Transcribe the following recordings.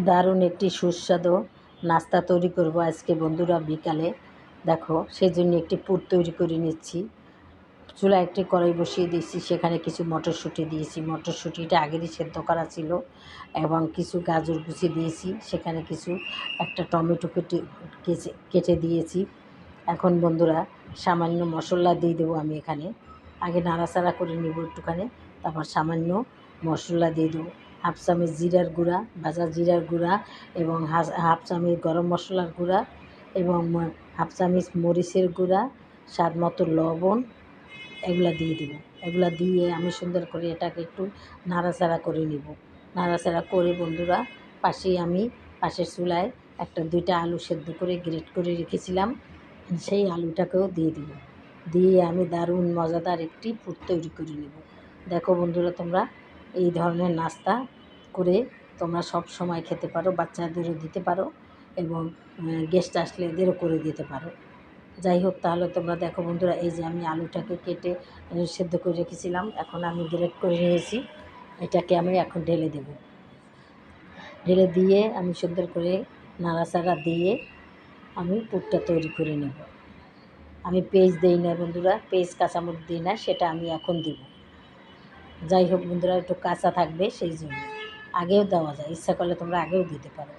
দারুণ একটি সুস্বাদু নাস্তা তৈরি করব আজকে বন্ধুরা বিকালে। দেখো, সেজন্য একটি পুর তৈরি করে নিচ্ছি। চুলা একটি কড়াই বসিয়ে দিয়েছি, সেখানে কিছু মটরশুঁটি দিয়েছি। মটরশুঁটিটা আগেরই সেদ্ধ করা ছিল এবং কিছু গাজর কুচি দিয়েছি, সেখানে কিছু একটা টমেটো কেটে কেটে দিয়েছি। এখন বন্ধুরা, সামান্য মশলা দিয়ে দেবো আমি এখানে। আগে নাড়াচাড়া করে নেব একটুখানি, তারপর সামান্য মশলা দিয়ে দেবো। হাফ চামচ জিরার গুঁড়া, ভাজা জিরার গুঁড়া এবং হাফ চামচ গরম মশলার গুঁড়া এবং হাফ চামচ মরিচের গুঁড়া স্বাদ মতো লবণ, এগুলা দিয়ে দেবো। এগুলা দিয়ে আমি সুন্দর করে এটাকে একটু নাড়াচাড়া করে নিব। নাড়াচাড়া করে বন্ধুরা, পাশেই আমি, পাশের চুলায় একটা দুইটা আলু সেদ্ধ করে গ্রেট করে রেখেছিলাম। সেই আলুটাকেও দিয়ে দেব। দিয়ে আমি দারুণ মজাদার একটি পুর তৈরি করে নেব। দেখো বন্ধুরা তোমরা এই ধরনের নাস্তা করে তোমরা সব সময় খেতে পারো, বাচ্চাদেরও দিতে পারো এবং গেস্ট আসলে এদেরও করে দিতে পারো। যাই হোক, তাহলে তোমরা দেখো বন্ধুরা, এই যে আমি আলুটাকে কেটে সেদ্ধ করে রেখেছিলাম, এখন আমি গ্রেট করে নিয়েছি। এটাকে আমি এখন ঢেলে দেব। ঢেলে দিয়ে আমি সুন্দর করে নাড়াচাড়া দিয়ে আমি পুরটা তৈরি করে নেব। আমি পেঁয়াজ দিই না বন্ধুরা পেঁয়াজ কাঁচামরিচ দিই না, সেটা আমি এখন দিব। যাই হোক বন্ধুরা, একটু কাঁচা থাকবে সেই জন্য। আগেও দেওয়া যায়, ইচ্ছা করলে তোমরা আগেও দিতে পারো।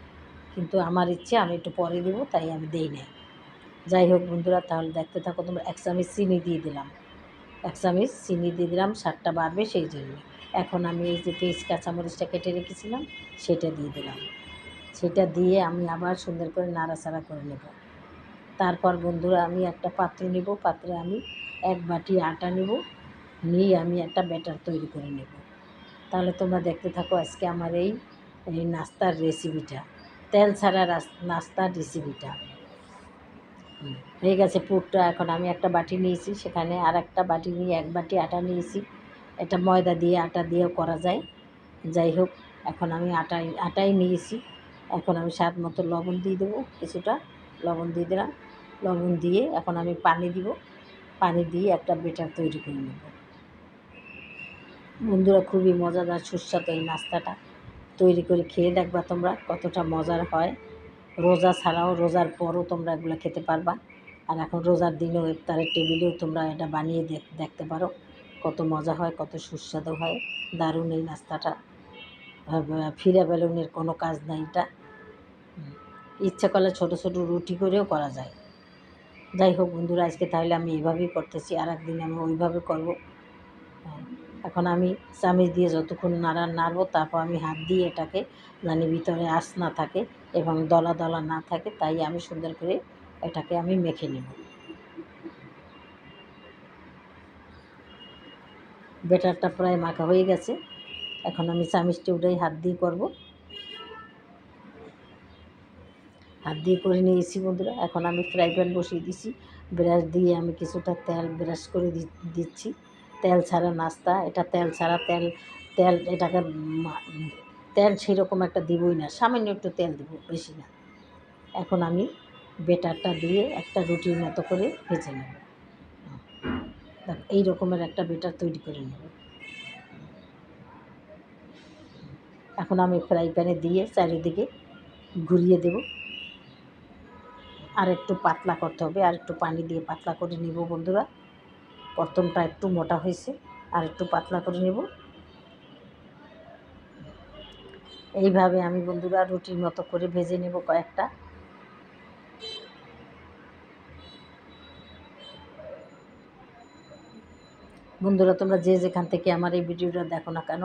কিন্তু আমার ইচ্ছে, আমি একটু পরে দেবো, তাই আমি দেই না যাই হোক বন্ধুরা, তাহলে দেখতে থাকো, তোমরা এক চামচ চিনি দিয়ে দিলাম। এক চামচ চিনি দিয়ে দিলাম, স্বাদটা বাড়বে সেই জন্য। এখন আমি এই যে পেঁয়াজ, কাঁচামরিচটা কেটে রেখেছিলাম, সেটা দিয়ে দিলাম। সেটা দিয়ে আমি আবার সুন্দর করে নাড়াচাড়া করে নেব। তারপর বন্ধুরা, আমি একটা পাত্র নেব, পাত্রে আমি এক বাটি আটা নেব। নিয়ে আমি একটা ব্যাটার তৈরি করে নেব। তাহলে তোমরা দেখতে থাকো আজকে আমার এই এই নাস্তার রেসিপিটা তেল ছাড়া নাস্তার রেসিপিটা হয়ে গেছে পুরটা। এখন আমি একটা বাটি নিয়েছি, সেখানে আর একটা বাটি নিয়ে, এক বাটি আটা নিয়েছি। এটা ময়দা দিয়ে, আটা দিয়েও করা যায়। যাই হোক, এখন আমি আটাই আটাই নিয়েছি। এখন আমি স্বাদ মতো লবণ দিয়ে দেবো কিছুটা। লবণ দিয়ে দিলাম। লবণ দিয়ে এখন আমি পানি দিব। পানি দিয়ে একটা বেটার তৈরি করে নেব। বন্ধুরা খুবই মজাদার, সুস্বাদু এই নাস্তাটা। তৈরি করে খেয়ে দেখবা তোমরা কতটা মজার হয়। রোজা ছাড়াও, রোজার পরও তোমরা এগুলো খেতে পারবা। আর এখন রোজার দিনেও ইফতারের টেবিলেও তোমরা এটা বানিয়ে দেখতে পারো কত মজা হয়, কত সুস্বাদু হয়। দারুণ এই নাস্তাটা। ফিরে বেলুনের কোনো কাজ নাই এটা। ইচ্ছা করলে ছোটো ছোটো রুটি করেও করা যায়। যাই হোক বন্ধুরা, আজকে তাহলে আমি এভাবেই করতেছি। আর একদিন আমি ওইভাবে করব। এখন আমি চামিচ দিয়ে যতক্ষণ নাড়া নাড়বো, তারপর আমি হাত দিয়ে এটাকে জানি ভিতরে আঁশ না থাকে এবং দলা দলা না থাকে, তাই আমি সুন্দর করে এটাকে আমি মেখে নেব। বেটারটা প্রায় মাখা হয়ে গেছে। এখন আমি চামিচটি উঠাই হাত দিয়ে করব। হাত দিয়ে করে নিয়েছি বন্ধুরা। এখন আমি ফ্রাই প্যান বসিয়ে দিছি। ব্রাশ দিয়ে আমি কিছুটা তেল ব্রাশ করে দিচ্ছি। তেল ছাড়া নাস্তা, এটা তেল ছাড়া তেল তেল এটাকে তেল সেরকম একটা দিবই না, সামান্য একটু তেল দিব, বেশি না। এখন আমি বেটারটা দিয়ে একটা রুটির মতো করে ভেজে নেব। এই রকমের একটা বেটার তৈরি করে নেব। এখন আমি ফ্রাই প্যানে দিয়ে চারিদিকে ঘুরিয়ে দেব। আর একটু পাতলা করতে হবে, আর একটু পানি দিয়ে পাতলা করে নেব বন্ধুরা। প্রথমটা একটু মোটা হয়েছে, আর একটু পাতলা করে নেব। এইভাবে আমি বন্ধুরা রুটির মতো করে ভেজে নেব কয়েকটা। বন্ধুরা, তোমরা যে যেখান থেকে আমার এই ভিডিওটা দেখো না কেন,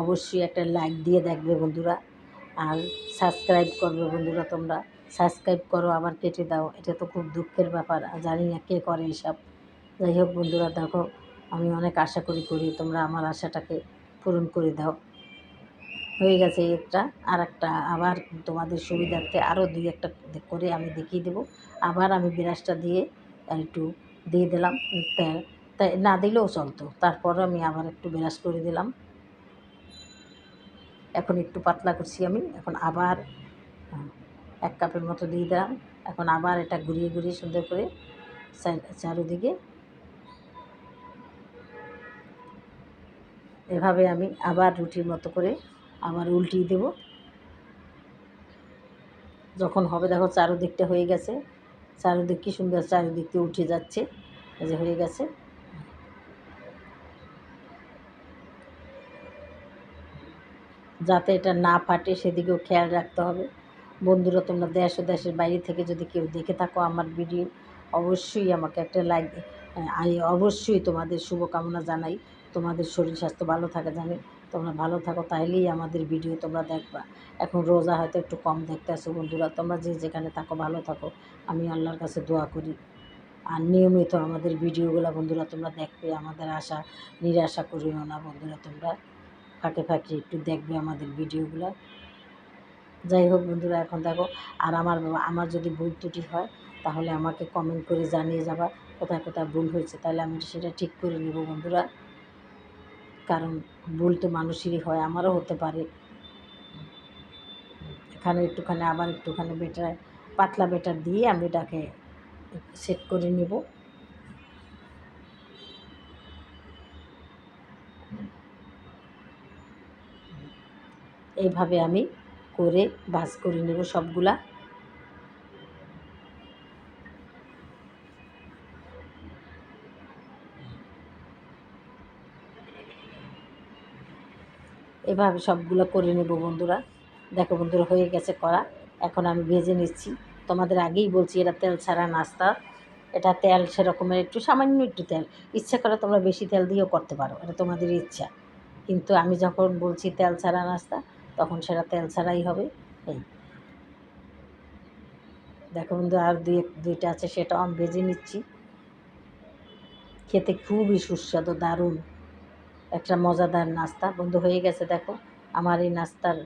অবশ্যই একটা লাইক দিয়ে দেখবে বন্ধুরা, আর সাবস্ক্রাইব করবে বন্ধুরা তোমরা। সাবস্ক্রাইব করো, আবার কেটে দাও, এটা তো খুব দুঃখের ব্যাপার, আর জানি না কে করে এসব। যাই হোক বন্ধুরা, দেখো, আমি অনেক আশা করি করি তোমরা আমার আশাটাকে পূরণ করে দাও। হয়ে গেছে একটা আর একটা আবার তোমাদের সুবিধার্থে আরও দুই একটা করে আমি দেখিয়ে দেবো। আবার আমি বিরাসটা দিয়ে একটু দিয়ে দিলাম তাই না দিলেও চলতো। তারপর আমি আবার একটু বিরাস করে দিলাম। এখন একটু পাতলা করছি আমি, এখন আবার এক কাপের মতো দিয়ে দিলাম। এখন আবার এটা ঘুরিয়ে ঘুরিয়ে সুন্দর করে চারোদিকে এভাবে আমি আবার রুটির মতো করে আবার উল্টিয়ে দেব। যখন হবে দেখো চারোদিকটা হয়ে গেছে। চারোদিক কী সুন্দর চারোদিক দিয়ে উঠে যাচ্ছে। যে হয়ে গেছে। যাতে এটা না ফাটে সেদিকেও খেয়াল রাখতে হবে। বন্ধুরা, তোমরা দেশ ও দেশের বাইরে থেকে যদি কেউ দেখে থাকো আমার ভিডিও, অবশ্যই আমাকে একটা লাইক অবশ্যই তোমাদের শুভকামনা জানাই। তোমাদের শরীর স্বাস্থ্য ভালো থাকে, জানি তোমরা ভালো থাকো, তাইলেই আমাদের ভিডিও তোমরা দেখবা। এখন রোজা হয়তো একটু কম দেখতে আসো বন্ধুরা, তোমরা যে যেখানে থাকো ভালো থাকো, আমি আল্লাহর কাছে দোয়া করি। আর নিয়মিত আমাদের ভিডিওগুলো বন্ধুরা তোমরা দেখবে, আমাদের আশা, নিরাশা করিও না বন্ধুরা তোমরা। ফাঁকে ফাঁকে একটু দেখবে আমাদের ভিডিওগুলো যাই হোক বন্ধুরা, এখন দেখো, আর আমার আমার যদি ভুল ত্রুটি হয়, তাহলে আমাকে কমেন্ট করে জানিয়ে যাবা, কোথায় কোথায় ভুল হয়েছে তাহলে আমি সেটা ঠিক করে নেব বন্ধুরা। কারণ ভুল তো মানুষেরই হয়, আমারও হতে পারে। এখানে একটুখানি, আবার একটুখানি বেটার পাতলা বেটার দিয়ে আমি এটাকে সেট করে নেব। এইভাবে আমি করে ভাজ করে নেব সবগুলা। এভাবে সবগুলো করে নেব বন্ধুরা। দেখো বন্ধুরা, হয়ে গেছে করা এখন আমি ভেজে নিচ্ছি। তোমাদের আগেই বলছি এটা তেল ছাড়া নাস্তা। এটা তেল সেরকমের, একটু সামান্য একটু তেল। ইচ্ছা করে তোমরা বেশি তেল দিয়েও করতে পারো, এটা তোমাদের ইচ্ছা। কিন্তু আমি যখন বলছি তেল ছাড়া নাস্তা, তখন সেটা তেল ছাড়াই হবে। এই। দেখো বন্ধু, আর দুই দুইটা আছে, সেটাও আমি ভেজে নিচ্ছি। খেতে খুবই সুস্বাদু, দারুণ। একটা মজাদার নাস্তা। বন্ধু, হয়ে গেছে, দেখো। আমার এই নাস্তার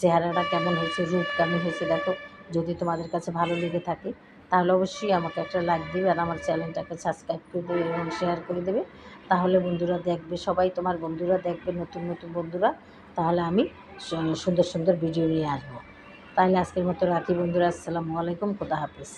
চেহারাটা কেমন হয়েছে, রূপ কেমন হয়েছে, দেখো। যদি তোমাদের কাছে ভালো লেগে থাকে, তাহলে অবশ্যই আমাকে একটা লাইক দেবে আর আমার চ্যানেলটাকে সাবস্ক্রাইব করে দেবে এবং শেয়ার করে দেবে। তাহলে বন্ধুরা দেখবে, সবাই তোমার বন্ধুরা দেখবে, নতুন নতুন বন্ধুরা। তাহলে আমি সুন্দর সুন্দর ভিডিও নিয়ে আসব। তাহলে আজকের মতো রাখি বন্ধুরা, আসসালামু আলাইকুম, খোদা হাফিজ।